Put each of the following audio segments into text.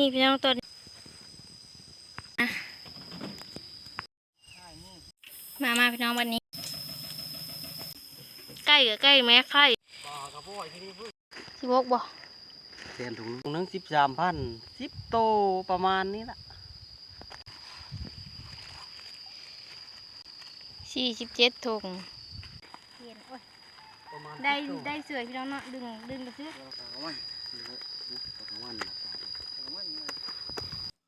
นี่พี่น้องตัวนี้อะมามาพี่น้องวันนี้ ใกล้กับใกล้แม่ไข่ปลากระบอกที่นี่เพิ่งสิบกบ่เสียนถุงถุงนึงสิบสามพันสิบโตประมาณนี้ละสี่สิบเจ็ดถุงประมาณได้10โตได้เสือพี่น้องเนาะดึงดึงกระซื้อ เอาไว้เอาไว้เอาไว้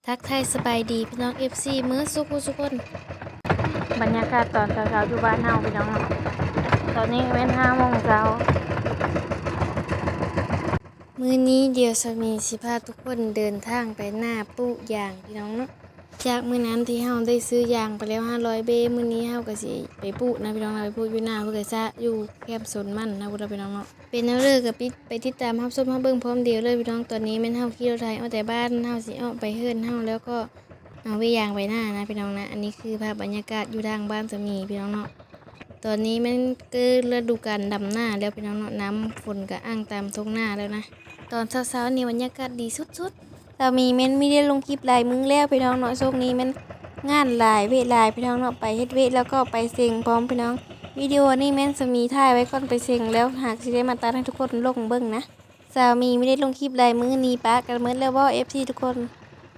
ทักทายสบายดีพี่น้อง FC มื้อสุขสุขคนบรรยากาศตอนเช้าๆอยู่บ้านเฮาพี่น้องเนาะตอนนี้เป็นห้าโมงเช้ามื้อนี้เดียวสามีสิพาทุกคนเดินทางไปหน้าปุยางพี่น้องเนาะ จากมื้อนั้นที่เฮาได้ซื้อยางไปแล้ว 500 เบมื้อนี้เฮาก็สิไปปุนะพี่น้องนะไปปุอยู่หน้าเพื่อก็จะอยู่แคมสนมันนะพุ่นะพี่น้องเนาะเป็นแนวเลิกกับปิดไปติดตามรับชมรับเบิ่งพร้อมเดียวเลยพี่น้องตอนนี้แม่นเฮาขี่รถไถเอาแต่บ้านเฮาสิเอาไปเฮือนเฮาแล้วก็เอาไว้ยางไปหน้านะพี่น้องนะอันนี้คือภาพบรรยากาศอยู่ทางบ้านสามีพี่น้องเนาะตอนนี้แมันเกิดฤดูกาลดำหน้าแล้วพี่น้องเนาะน้ำฝนก็อ้างตามทุ่งหน้าแล้วนะ ตอนเช้าๆนี่บรรยากาศดีสุดๆ สามีแม่นไม่ได้ลงคลิปลายมึงแล้วพี่น้องเนาะช่วงนี้แม่นงานลายเวทลายพี่น้องเนาะไปเฮ็ดเวทแล้วก็ไปเซ็งพร้อมพี่น้อง วิดีโอนี่แม่นสามีถ่ายไว้ก่อนไปเซ็งแล้วหากสิได้มาตาให้ทุกคนลงเบิ่งนะสามีไม่ได้ลงคลิปลายมือนี้ปะกันเมื่อแล้วว่าเอฟซีทุกคน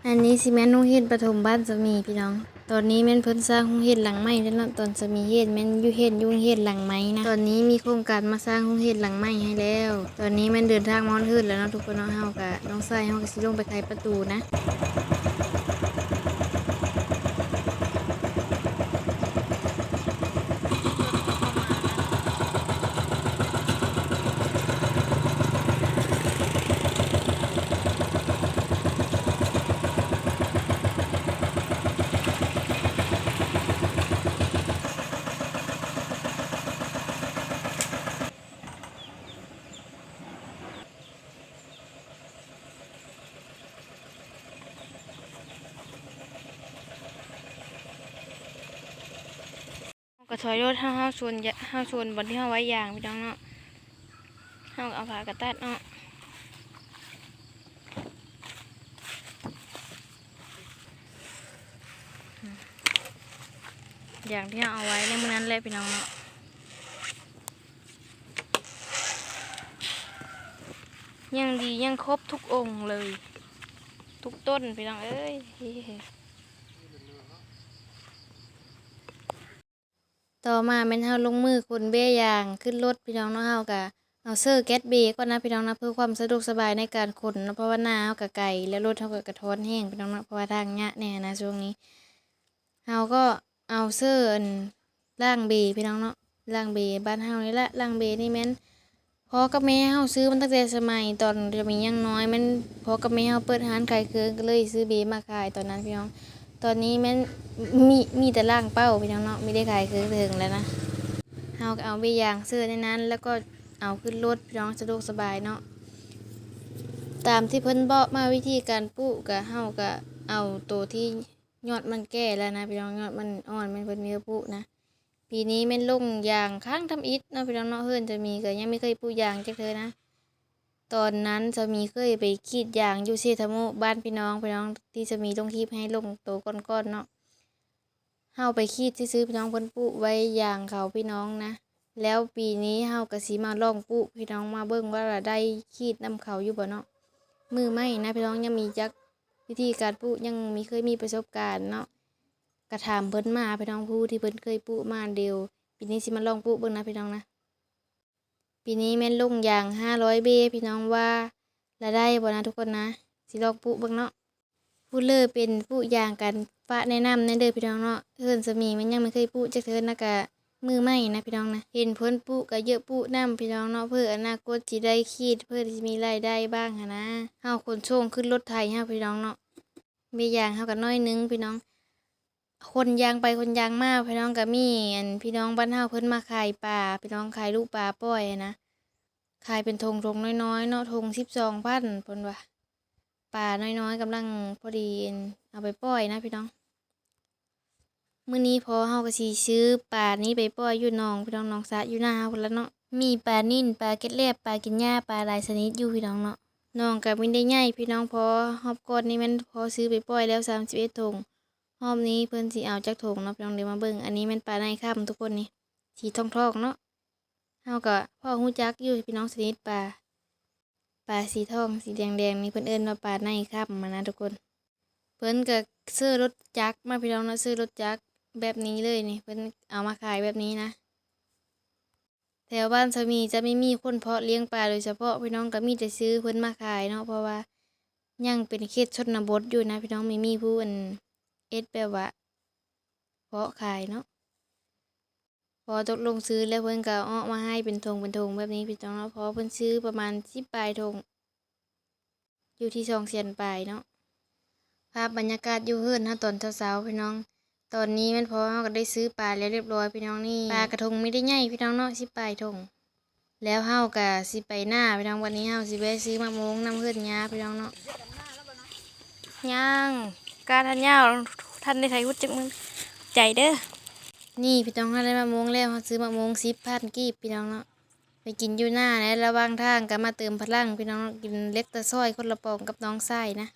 อันนี้สิแม่นุ่งเรียนประถมบ้านสามีพี่น้อง ตอนนี้แม่นเพิ่นสร้างห้องเฮ็ดหลังใหม่แล้วเนาะตอนสามีเฮ็ดแม่นอยู่เฮ็ดยุ่งเฮ็ดหลังไม้นะตอนนี้มีโครงการมาสร้างห้องเฮ็ดหลังใหม่ให้แล้ว ตอนนี้แม่นเดินทางมอนขึ้นแล้วเนาะทุกคนเนาะเฮาก็น้องชายเฮาก็สิลงไปไขประตูนะ ถอยรถห้าห้าชวนห้าชวนบนที่ห้าไว้ยางพี่น้องเนาะห้าเอาผากระตัดเนาะอย่างที่เอาไว้ในมือนั้นแหละพี่น้องเนาะยังดียังครบทุกองค์เลย ทุกต้นพี่น้องเอ้ย ต่อมาเป็นเฮาลงมือคนเบ้ยางขึ้นรถพี่น้องเนาะเฮากะเอาเซอร์แก๊สเบรก่อนนะพี่น้องนะเพื่อความสะดวกสบายในการขนเนาะเพราะว่าหน้าเฮากะไกลแล้วรถเฮากะกระท้อนแห้งพี่น้องเนาะเพราะว่าทางเนี้ยแน่นะช่วงนี้เฮาก็เอาเซอร์อันล่างเบพี่น้องเนาะล่างเบบ้านเฮานี่แหละล่างเบนี่แม่นพอกับแม่เฮาซื้อมันตั้งแต่สมัยตอนจะมียังน้อยแม่นพอกับแม่เฮาเปิดร้านขายเครื่องก็เลยซื้อเบมาขายตอนนั้นพี่น้อง ตอนนี้แม่นมีมีแต่ล่างเป้าพี่น้องเนาะไม่ได้ขายคือถึงแล้วนะเฮาก็เอาไปยางเสื้อในนั้น แล้วก็เอาขึ้นรถพี่น้องสะดวกสบายเนาะตามที่เพิ่นบอกมาวิธีการปลูกก็เฮาก็เอาตัวที่ยอดมันแก่แล้วนะพี่น้องยอดมันอ่อนมันเพิ่นมีปลูกนะปีนี้แม่นลงยางข้างทำอิฐเนาะพี่น้องเนาะเฮิรนจะมีก็ยังไม่เคยปลูกยางจักเทื่อนะ ตอนนั้นจะมีเคยไปขีดยางอยู่เซทาโมบ้านพี่น้องพี่น้องที่จะมีลงคลิปให้ลงโตวก้อนๆเนาะเฮาไปขีดซื้อๆพี่น้องเพิ่นปลูกไว้อย่างเขาพี่น้องนะ แล้วปีนี้เฮาก็สิมาลองปลูกพี่น้องมาเบิ่งว่าเราได้ขีดนำเขาอยู่บ่เนาะมือไม่นะพี่น้องยังมีจักวิธีการปลูกยังมีเคยมีประสบการณ์เนาะกระถามเพิ่นมาพี่น้องผู้ที่เพิ่นเคยปลูกมาเดียวปีนี้สิมาลองปลูกเบิ่งนะพี่น้องนะ ปีนี้แม่นลุงอย่าง500เบพี่น้องว่าละได้บ่นะทุกคนนะสิลองปลูกเบิ่งเนาะผู้เลอเป็นผู้อย่างกันฝาแนะนำในเด้อพี่น้องเนาะเฮิรนสมีมันยังไม่เคยปูจักเทินนะกะมือใหม่นะพี่น้องนะเห็นพ้นปูก็เยอะปูนํพี่น้องเนาะเพื่ออนาคตสิได้คิดเพื่อที่มีรายได้บ้างหั้นะเฮาคนโชงขึ้นรถไถเฮาพี่น้องเนาะมีอย่างเฮากันน้อยนึงพี่น้องคนยางไปคนยางมาพี่น้องก็มีอันพี่น้องบ้านเฮาเพิ่นมาขายปลาพี่น้องขายลูกปลาปล่อยนะ ขายเป็นธงธงน้อยๆเนาะธง12,000เพิ่นว่าปลาน้อยๆกำลังพอดีเอาไปปล่อยนะพี่น้องมื้อนี้พอเฮาก็สิซื้อปลานี้ไปปล่อยอยู่หนองพี่น้องหนองสะอยู่หน้าเฮาพุ่นละเนาะมีปลานิ่นปลาเก็ดแลบปลากินหญ้าปลาหลายชนิดอยู่พี่น้องเนาะน้องก็ไม่ได้ใหญ่พี่น้องพอฮอบก่อนนี่มันพอซื้อไปปล่อยแล้ว31ถุงรอบนี้เพิ่นสิเอาจักถุงเนาะพี่น้องเดี๋ยวมาเบิ่งอันนี้แมันปลาในค่ำทุกคนนี่สีทองๆเนาะ เฮาก็พ่อฮู้จักอยู่พี่น้องชนิดปลาปลาสีทองสีแดงๆนี่เพิ่นเอิ้นว่าปลาในค่ำมานะทุกคน เพิ่นก็ซื้อรถจักรมาพี่น้องนาะซื้อรถจักรแบบนี้เลยนี่เพิ่นเอามาขายแบบนี้นะแถวบ้านสามีจะไม่มีคนเพาะเลี้ยงปลาโดยเฉพาะพี่น้องก็มีแต่ซื้อเพิ่นมาขายเนาะเพราะว่ายังเป็นเขตชนบทอยู่นะ พี่น้องไม่มีผู้อันเอ็ดแบบว่าเพาะขายเนาะ พอตกลงซื้อแล้วเพิ่นก็เอามาให้เป็นธงเป็นธงแบบนี้พี่น้องเนาะพอเพิ่นซื้อประมาณสิบปลายธงอยู่ที่สองเสียนปลายเนาะภาพบรรยากาศอยู่เฮือนนะตอนเช้าๆพี่น้อง ตอนนี้มันพอเราก็ได้ซื้อปลาแล้วเรียบร้อยพี่น้องนี่ปลากระทงไม่ได้ใหญ่พี่น้องเนาะสิปลายทงแล้วเฮาก็สิไปหน้าพี่น้องวันนี้เฮาสิไปซื้อมะม่วงน้ำเฮือนยาพี่น้องเนาะย่างการทันยาวท่านได้ไทยวุฒิจักมึงใจเด้อ นี่พี่น้องเขาได้มะม่วงแล้วเขาซื้อมะม่วงสิบพันกีบพี่น้องเนาะไปกินอยู่หน้าแล้วระว่างทางก็มาเติมพลังพี่น้องกินเล็กตะซ้อยคนละปองกับน้องไส้นะ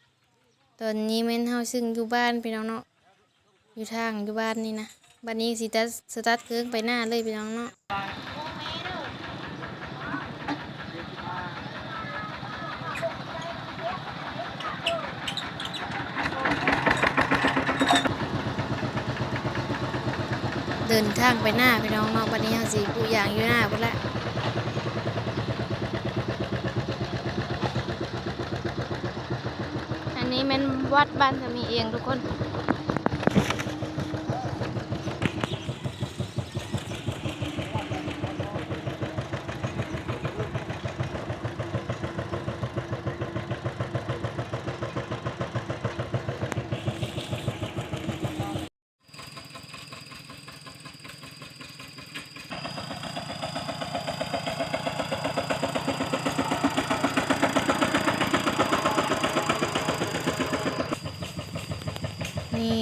ตอนนี้แม่นเฮาซึ่งอยู่บ้านพี่น้องเนาะอยู่ทางอยู่บ้านนี่นะบัดนนี้สิตัดสตัดเครื่องไปหน้าเลยพี่น้องเนาะ เดินทางไปหน้าพี่น้องเนาะบ้านนี้เขาสิกูอย่างอยู่หน้าพุ่นละอันนี้มันวัดบ้านสามีเองทุกคน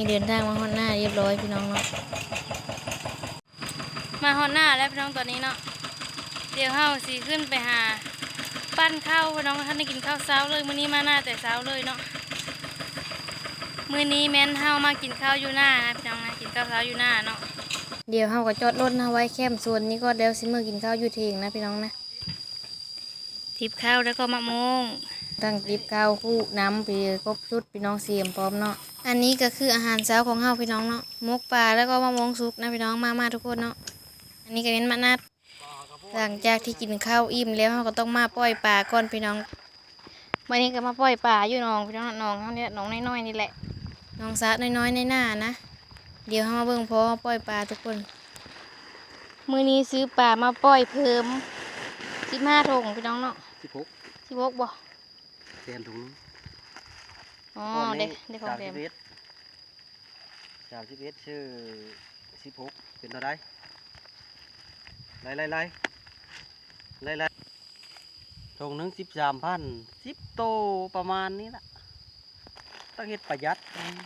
เดินทางมาฮอดหน้าเรียบร้อยพี่น้องเนาะ มาฮอดหน้าแล้วพี่น้ องตอนนี้เนาะเดี๋ยวเฮาสิขึ้นไปหา ปั้นข้าวพี่น้องท่านได้กินข้าวเช้าเลยมื้อนี้มาหน้าแต่เช้าเลยเนาะมื้อนี้แม่นเฮามากินข้าวอยู่หน้านะพี่น้องนะกินข้าวเช้าอยู่หน้าเนาะเดี๋ยวเฮาก็จอดรถนะไว้แคมป์ส่วนนี้ก็เดี๋ยวสิมื้อกินข้าวอยู่เถียงนะพี่น้องนะทิปข้าวแล้วก็มะม่วงตั้งติบข้าวคู่น้ำไปครบชุดพี่น้องเสียมพร้อมเนาะอันนี้ก็คืออาหารเช้าของเฮาพี่น้องเนาะมกปลาแล้วก็มะม่วงสุกนะพี่น้องมามาทุกคนเนาะ อันนี้ก็เป็นมะนัดหลังจากที่กินข้าวอิ่มแล้วเฮาก็ต้องมาปล่อยปลาก่อนพี่น้องวันนี้ก็มาปล่อยปลาอยู่หนองพี่น้องหนองเฮาเนี่ยหนองน้อยๆนี่แหละหนองสระน้อยๆในหน้านะเดี๋ยวเฮามาเบิ่งพอปล่อยปลาทุกคนมื้อนี้ซื้อปลามาปล่อยเพิ่ม15ถุงพี่น้องเนาะสิบหก16บ่แทนถุงนึงอ๋อก้นเด็นี้กเด็กของสามเต็สิมบเอ็ดสามสิบเอ็ดชื่อสิบหกเป็นเท่าไร ไล่ไล่ไล่ไล่ไล่ถุงหนึงสิบสามพันสิบโตประมาณนี้ละต้องเฮ็ดประหยัดอืม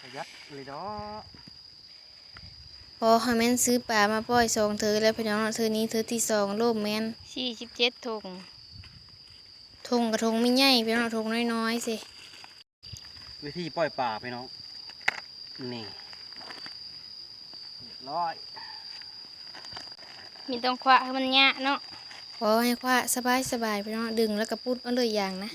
ประหยัดเลยเนาะพอให้แม่นซื้อปลามาปล่อยสองเธอแล้วพี่น้องเนาะเธอนี้เธอที่สองโลมแม่น47ถุงถุงกับถุงไม่ใหญ่พี่น้องถุงน้อยๆสิวิธีปล่อยป่าพี่น้องนี่เรียบร้อย มีต้องคว้าให้มันยะเนาะขอให้คว้าสบายสบายพี่น้องดึงแล้วก็ปุดเอาเลยอย่างนะ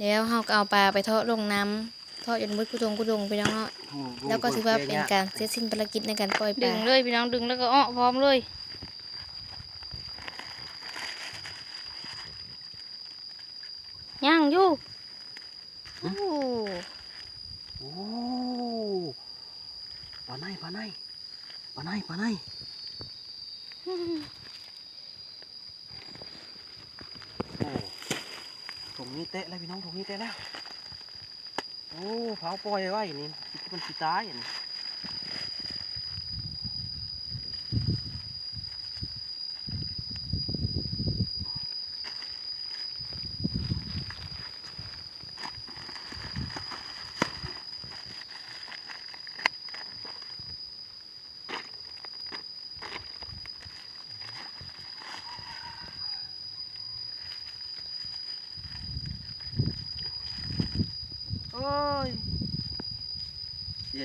นี่แล้วเฮาก็เอาปลาไปทอดลงน้ำทอดจนมืดกุดงกุดงพี่น้องเนาะอืมแล้วก็ถือว่าเป็นการเสร็จสิ้นภารกิจในการปล่อยปดึลางเลยพี่น้องดึงแล้วก็อ้อพร้อมเลยย่างอยู่โอ้โอ้ปลาในปลาในปลาในปลาใน โอ้ตรงนี้เตะแล้วพี่น้องตรงนี้เตะแล้ว โอ้เผาปล่อยไว้นี่มันสิตายอันนี้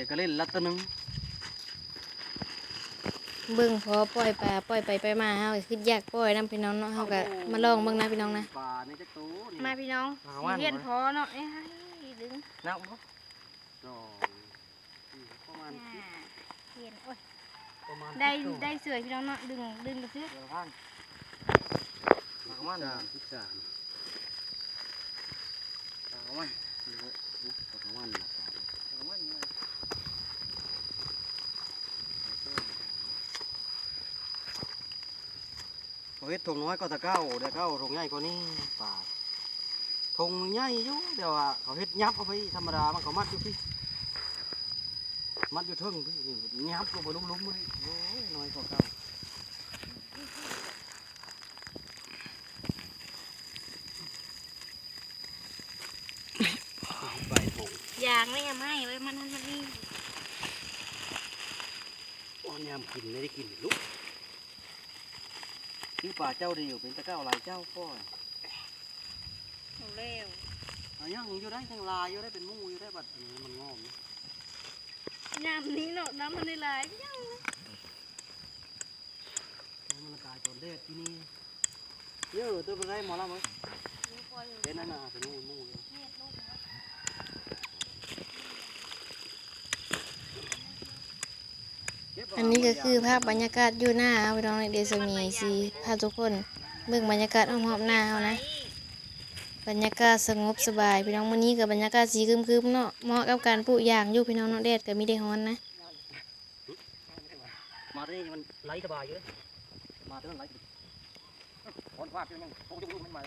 ก็เล่นลัดตัวหนึงเบิ่งพอปล่อยปลาปล่อยไปไปมาเฮาก็คิดอยากปล่อยนํพี่น้องเนาะเฮาก็มาลองเบิ่งนะพี่น้องนะปลาในจักตัวนี่ มาพี่น้องมาว่านเรียนบ่พอเนาะเอ้ยดึงนับบ่สองสี่ประมาณอ่าเรียนโอ้ยประมาณได้สิบตัวได้เสือพี่น้องเนาะดึงดึงกระซื้อเดี๋ยวพันมาประมาณสามสิบสามปลาประมาณนี่เว้ยนี่ปลาประมาณนี่ปลาประมาณนี่ เอาเฮ็ดถุงน้อยก็ตะเก้าเดี๋ยวเก้าถุงใหญ่กว่านี้ปลาถุงใหญ่อยู่เดี๋ยวว่าเขาเฮ็ดยับเอาไปธรรมดามันเขามัดอยู่พี่มัดอยู่เทึงพี่นี่ยับลงไปลุ่มๆเลยโอ้ยน้อยกว่าเก้าใบถุงยางไม่ยังไม่ไว้มันมันนี่โอ้ยามกินไม่ได้กินลูก คือป่าเจ้าดีอยู่เป็นตะเก้าหลายเจ้าพ่อยหนูเร็วเอายังอยู่ได้ทั้งลายอยู่ได้เป็นหมู่อยู่ได้บัดนี้มันงอมนะน้ำนี้เนาะน้ำมันได้หลายยังแล้วมันตายตอนเด็ดที่นี่เยอะตัวเป็นไรหมอลำมั้ยเป็นนั่นน่ะเป็นหมู่หมู่เลยเบเา อันนี้ก็คือภาพบรรยากาศอยู่หน้าเฮาพี่น้องเดซมีสิพาทุกคนเบิ่งบรรยากาศอ้อมๆหน้าเฮานะ บรรยากาศสงบสบายพี่น้องมื้อนี้ก็บบรรยากาศสีครึมๆเนาะเหมาะกับการปลูกยางอยู่พี่น้องเนาะแดดก็มีได้ร้อนนะมาที่นี่มันไหลสบายอยู่เลยมาที่นั่นไหลคนฟาดอยู่ยังคงจะรู้มันมา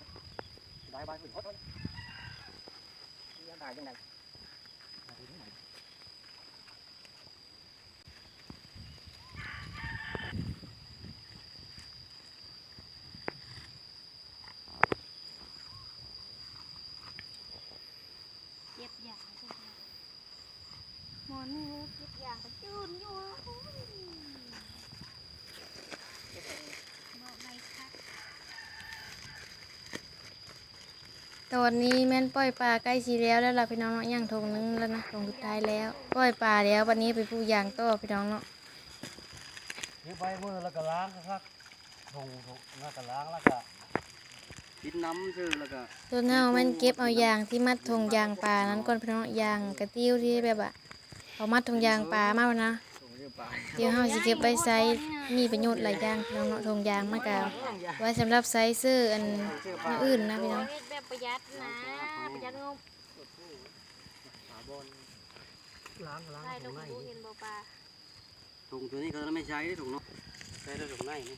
ได้บายขึ้นฮอตเลยยังได้ยังไง เก็บยางหมอนี่เก็บยางกระจุนอยู่โอ้ยบอกไม่ค่ะ ตอนนี้แม่นปล่อยปลาใกล้สิแล้วแล้วล่ะพี่น้องเนาะย่างทงนึงแล้วนะทงสุดท้ายแล้วปล่อยปลาแล้ววันนี้ไปปลูกยางต่อพี่น้องเนาะเดี๋ยวไปมือแล้วก็ล้างครับทงทงแล้วก็ล้างแล้วก็กินน้ำซื้อแล้วก็ส่วนเฮาแม่นเก็บเอายางที่มัดทงยางปลานั้นก่อนพี่น้องยางกระติ้วที่แบบว่าเอามัดทงยางปลามาแล้วนะ ส่งเดี๋ยวเฮาสิเก็บไว้ใช้มีประโยชน์หลายอย่างพี่น้องเนาะทงยางมากะไว้สำหรับใช้ซื้ออันอย่างอื่นนะพี่น้องแบบประหยัดนะประหยัดงบฝาบอลล้างล้างถุเรางก็ในดูเห็นถุงตัวนี้ก็ไม่ใช้ถุงเนาะใช้แต่ถุงในนี่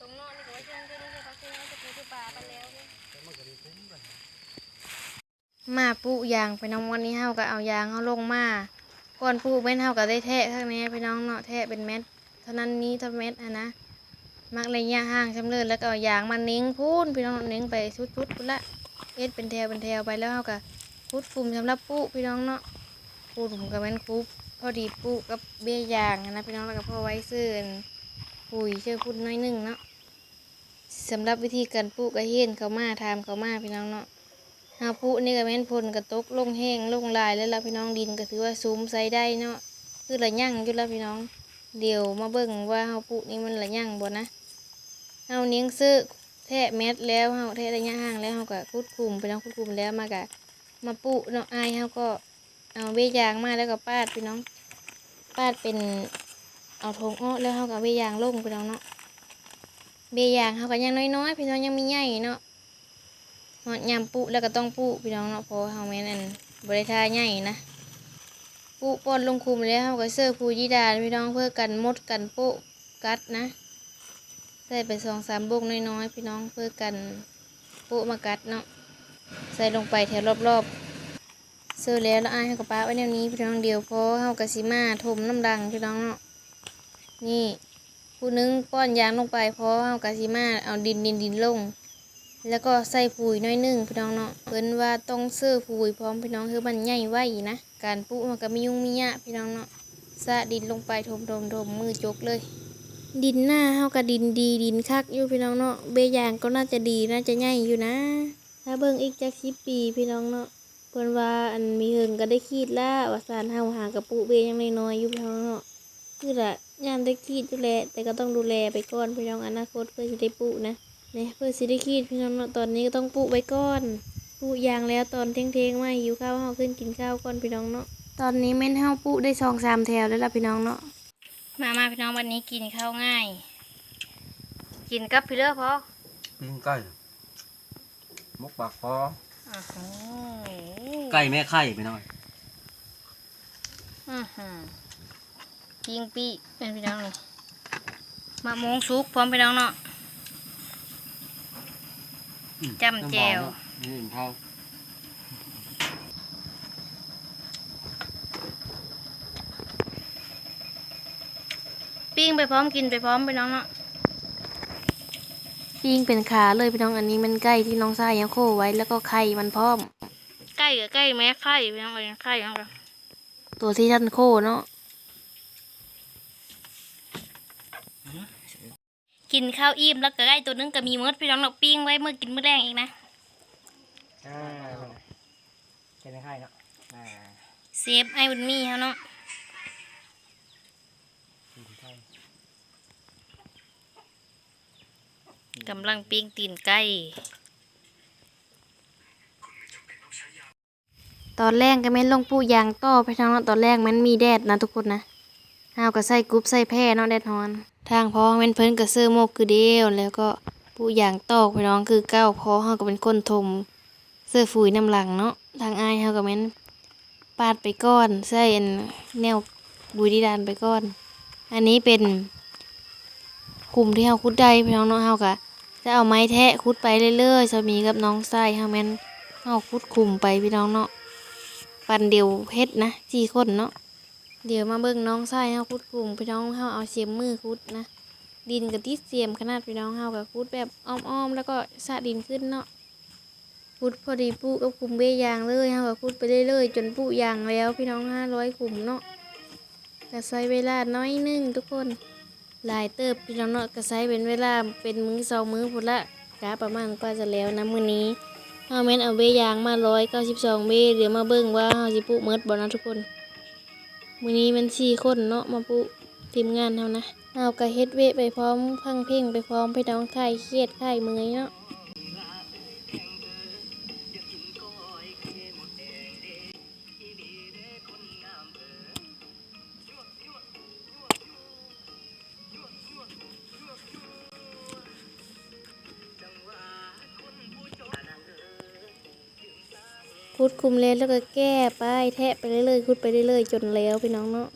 ตรงนอกนี่ก็ว่าเชิงเชิงเชิงเขาเชิงจะไปูปลาไปแล้วเนี่ย มาปูยางไปน้องวันนี้เฮาก็เอายางเฮาลงมาก่อนปลูกแม่นเฮาก็ได้แทะข้างในพี่น้องเนาะแทะเป็นเม็ดเท่านั้นนี้เท่าเม็ดอะนะมักระยะห่างชำเลิศแล้วก็เอายางมาเน้งพูนพี่น้องเน้งไปชุดๆพุ่นละเอ็ดเป็นแถวเป็นแถวไปแล้วเฮาก็พุดคุมสำหรับปูพี่น้องเนาะปูผมก็แม่นปลูพอดีปูกับเบี้ยยางนะพี่น้องแล้วก็พอไว้ซื้ออันปุ๋ยเชื่อพุ่นน้อยหนึงเนาะสำหรับวิธีการปลูกก็เห็นเขามาทำเขามาพี่น้องเนาะ หาปุนี่ก็แม่นพลกระตกลงแห้งลงลายแล้วล่ะพี่น้องดินก็ถือว่าซูมใส่ได้เนาะคือละยั่งอยู่แล้วพี่น้อง เดี๋ยวมาเบิ่งว่าเฮาปุนี่มันละยั่งบ่นะเฮาเนียงซื้อแทะเม็ดแล้วเฮาแทะระยะห่างแล้วเฮาก็คุดคุมไปน้องคุดคุมแล้วมากะมาปุเนาะอเฮาก็เอาเบี้ยางมาแล้วก็ปาดพี่น้องปาดเป็นเอาทงอ้อแล้วเฮาก็เอาเบี้ยางลงพี่น้องเนาะเบียางเฮาก็ยังน้อยๆพี่น้องยังมีใหญ่เนาะ อดยามปุแล้วก็ต้องปุพี่น้องเนาะเพราะว่าเฮาแม่นอันบริทาใหญ่นะปุปอนลงคุมแล้วเฮาก็เสื้อผู้ยีดาพี่น้องเพื่อกันมดกันปะกัดนะ ใส่ไปสองสามบุกน้อยๆพี่น้องเพื่อกันปะมากัดเนาะใส่ลงไปแถวรอบๆเสื้อแล้วแล้วอ้ายเฮาก็ปาไว้แนวนี้พี่น้องเดียวพอเฮาก็สิมาถมน้ำดังพี่น้องเนาะนี่ผู้นึงป้อนยางลงไปพอเฮาก็สิมาเอาดินดินดินลง แล้วก็ใส่ปุ๋ยน้อยหนึ่งพี่น้องเนาะเพิ่นว่าต้องซื้อปุ๋ยพร้อมพี่น้องคือมันใหญ่ไว้นะการปลูกมันก็มียุ่งมียะพี่น้องเนาะสะดินลงไปถมถมถมมือจกเลย ดินหน้าเฮาก็ดินดีดินคักอยู่พี่น้องเนาะเบยางก็น่าจะดีน่าจะใหญ่อยู่นะ ถ้าเบิ่งอีกจัก10ปีพี่น้องเนาะเพิ่นว่าอันมีเฮิงก็ได้คิดล้วว่าสารเฮาหางกระปุเบยังน้อยอยู่พี่น้องเนาะคือละยามได้คิดอยู่แลแต่ก็ต้องดูแลไปก่อนพี่น้องอนาคตเพื่อสิได้ปุนะ เนี่ยเพื่อสิได้คิดพี่น้องเนาะตอนนี้ก็ต้องปุไว้ก่อนปุยางแล้วตอนเที่ยงๆมาหิวข้าวเฮาขึ้นกินข้าวก่อนพี่น้องเนาะตอนนี้แม่นเฮาปุได้2-3แถวแล้วล่ะพี่น้องเนาะมามาพี่น้องวันนี้กินข้าวง่าย กินกับพี่เลือพอปิ้งไก่มกปากคออื้อหือไก่แม่ไข่ไปหน่อยอื้อหือปิงปีเป็นพี่น้องนี่มะม่วงสุกพร้อมพี่น้องเนาะอืม จำแจวนี่เท่าปิ้งไปพร้อมกินไปพร้อมพี่น้องเนาะปิ้งเป็นขาเลยพี่น้องอันนี้มันใกล้ที่น้องทรายยังโคไว้แล้วก็ไข่มันพร้อมใกล้กับใกล้แม่ไข่พี่น้องเอ้ยไข่ยังกันตัวที่ท่านโคเนาะ กินข้าวอิ่มแล้วก็ใกล้ตัวนึงก็มีมดพี่น้องเนาะปิ้งไว้เมื่อกินมื้อแรงอีกนะอ่าเป็นไข่เนาะอ่าเซฟไอ้บุญมีเขาเนาะกำลังปิ้งตีนไก่ตอนแรกก็แม่นลงปูยางต่อพี่น้องเนาะตอนแรกมันมีแดดนะทุกคนนะเฮาก็ใส่กรุ๊ปใส่แพร่เนาะแดดฮอน ทางพ่อแม่นเพิ่นก็เสื้อโมกคือเดียว แล้วก็ปูยางตอกพี่น้องคือเก้าพ่อเฮาก็เป็นคนทมเสื้อฝุ่ยน้ำหลังเนาะทางอายเฮาก็แม่นปาดไปก่อนใส่อันแนวบุยดีดานไปก่อน อันนี้เป็นคุมที่เฮาคุดได้พี่น้องเนาะเฮาก็จะเอาไม้แทะคุดไปเรื่อยๆสามีกับน้องชายเฮาแม่นเฮาคุดคุมไปพี่น้องเนาะปันเดียวเฮ็ดนะสี่คนเนาะ เดี๋ยวมาเบิ่งน้องชายเฮาคุดคุมพี่น้องเฮาเอาเสียมมือคุดนะ ดินกับที่เสียมขนาดพี่น้องเฮากับคุดแบบอ้อมๆแล้วก็สะดินขึ้นเนาะคุดพอดีปุกับคุมเบยางเลยเฮากับคุดไปเรื่อยๆจนปุยางแล้วพี่น้องห้าร้อยคุมเนาะก็ใช้เวลาน้อยนึงทุกคนหลายเติบพี่น้องเนาะก็ใช้เป็นเวลาเป็นมื้อสองมื้อพุ่นละกะประมาณก็จะแล้วนะมื้อนี้เฮาแม่นเอาเบยางมาร้อยเก้าสิบสองเบเดี๋ยวมาเบิ่งว่าเฮาสิปุเมดบ่นะทุกคน มื้อนี้มันสี่คนเนาะมาปุทีมงานเฮานะเอากระเฮ็ดเวะไปพร้อมพังเพ่งไปพร้อมไปน้องไข่เครียดไข่เมื่อยเนาะ คุมเลยแล้วก็แก้ไปแทะไปเรื่อยๆคุดไปเรื่อยๆจนแล้วพี่น้องเนาะ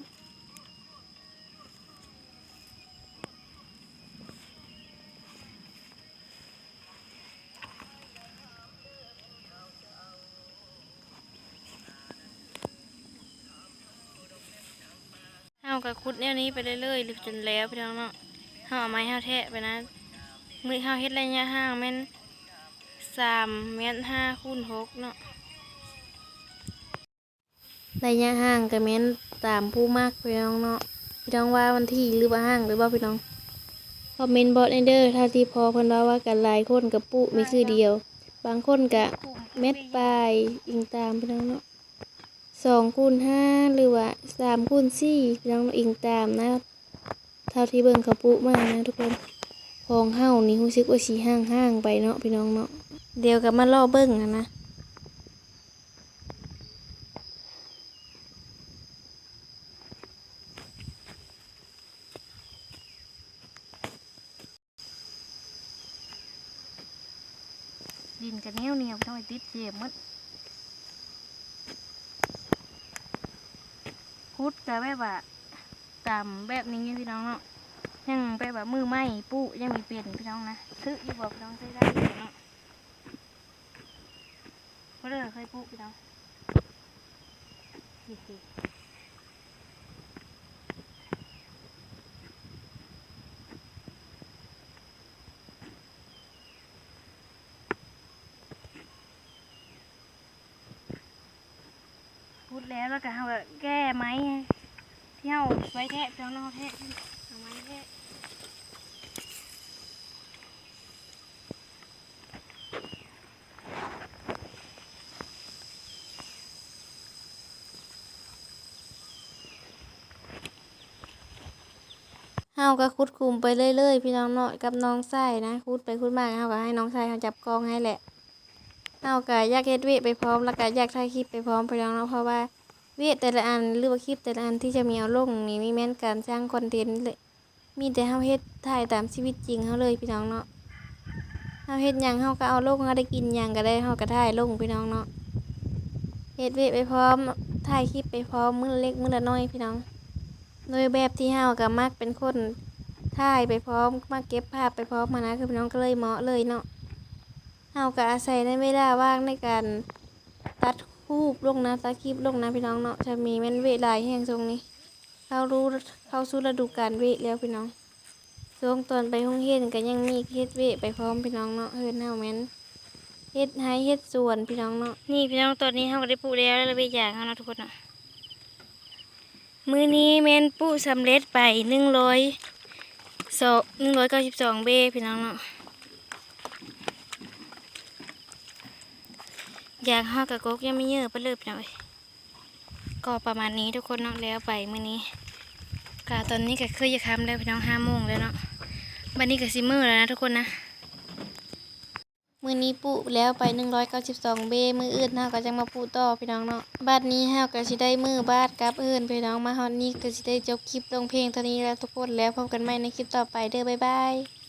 เฮากับคุดแนวนี้ไปเรื่อยๆจนแล้วพี่น้องเนาะเฮาเอาไม้เฮาแทะไปนะ มือเฮาเฮ็ดไระยห่างแม่นสามเมตรห้าคูณหกเนาะ ระยะห่างก็แม่นตามผู้มากพี่น้องเนาะพี่น้องว่าวันที่หรือว่าห่างหรือว่าพี่น้องคอมเมนต์บอทเดอร์ถ้าที่พอเพิ่นว่าว่ากันหลายคนกับปุ๊มีคือเดียว บางคนกะเม็ดปลายอิงตามพี่น้องเนาะสองคูณห้าหรือว่าสามคูณสี่พี่น้องอิงตามนะ เท่าที่เบิ่งเขาปุมากนะทุกคนของเฮานี่รู้สึกว่าสิห่างห่างไปเนาะพี่น้องเนาะเดี๋ยวกับมาล่อเบิ่งนะนะ ดินกันเหนี ยวเหนียวต้องไปติดเสียมหมดคุดกับแบบว่าตามแบบนี้พี่น้องเนาะยังแบบว่ามือไหม้ปุยังมีเปลี่ยนพี่น้องนะซื้ออยู่บอกพี่น้องซื้อได้พี่น้องเพราะเด้อเคยปุพี่น้อง ดแล้วแล้วก็เอาก็แก้ไม้ที่เขาไว้แทะเพียงนอกแทะเอาไม้แทะเฮาก็คุดคุมไปเรื่อยๆ พี่น้องหน่อยกับน้องไส้นะคุดไปคุดมาเฮาก็ให้น้องไส้เขาจับกองให้แหละ เฮาก็อยากเฮ็ดเวทไปพร้อมแล้วก็อยากถ่ายคลิปไปพร้อมพี่น้องเนาะเพราะว่าเวทแต่ละอันหรือว่าคลิปแต่ละอันที่จะมีเอาลงนี่มีแม่นการสร้างคอนเทนต์เลยมีแต่เฮาเฮ็ดถ่ายตามชีวิตจริงเฮาเลยพี่น้องเนาะเฮาเฮ็ดหยังเฮาก็เอาลงเฮาได้กินหยังก็ได้เฮาก็ถ่ายลงพี่น้องเนาะเฮ็ดเวทไปพร้อมถ่ายคลิปไปพร้อมมื้อเล็กมื้อละน้อยพี่น้อง โดยแบบที่เฮาก็มักเป็นคนถ่ายไปพร้อมมาเก็บภาพไปพร้อมมานะคือพี่น้องก็เลยเหมาะเลยเนาะ เฮาก็อาศัยในเวลาว่างในการตัดคูปลงนะตัดคลิปลงนะพี่น้องเนาะจะมีแม่นเวลายแห่งตรงนี้ เข้ารู้เข้าสู่ฤดูกาลเวแล้วพี่น้องช่วงตอนไปห้องเฮ็ดก็ยังมีเฮ็ดเวไปพร้อมพี่น้องเนาะเฮ็ดแนวแม่นเฮ็ดให้เฮ็ดส่วนพี่น้องเนาะนี่พี่น้องตอนนี้เราก็ได้ปลูกแล้วแล้วไปอย่างเขาเนาะทุกคนเนาะมือนี้แมนปลูกสำเร็จไปหนึ่งร้อยสองหนึ่งร้อยเก้าสิบสองเบพี่น้องเนาะ ยางห้ากับกกยังไม่เยอะไปเลยพี่น้อยก็ประมาณนี้ทุกคนเนาะแล้วไปมือนี้กาตอนนี้ก็คือจะค้ำแล้วพี่น้องห้าโมงแล้วเนาะบันนี้ก็ซิมือแล้วนะทุกคนนะมื้อนี้ปุแล้วไป192เบมื้ออื่นเฮาก็จังมาปุต่อพี่น้องเนาะบัดนี้เฮาก็สิได้มื้อบาดกับอื่นพี่น้องมาฮอดนี้ก็สิได้จบคลิปลงเพลงเท่านี้แล้วทุกคนแล้วพบกันใหม่ในคลิปต่อไปเด้อบ๊ายบาย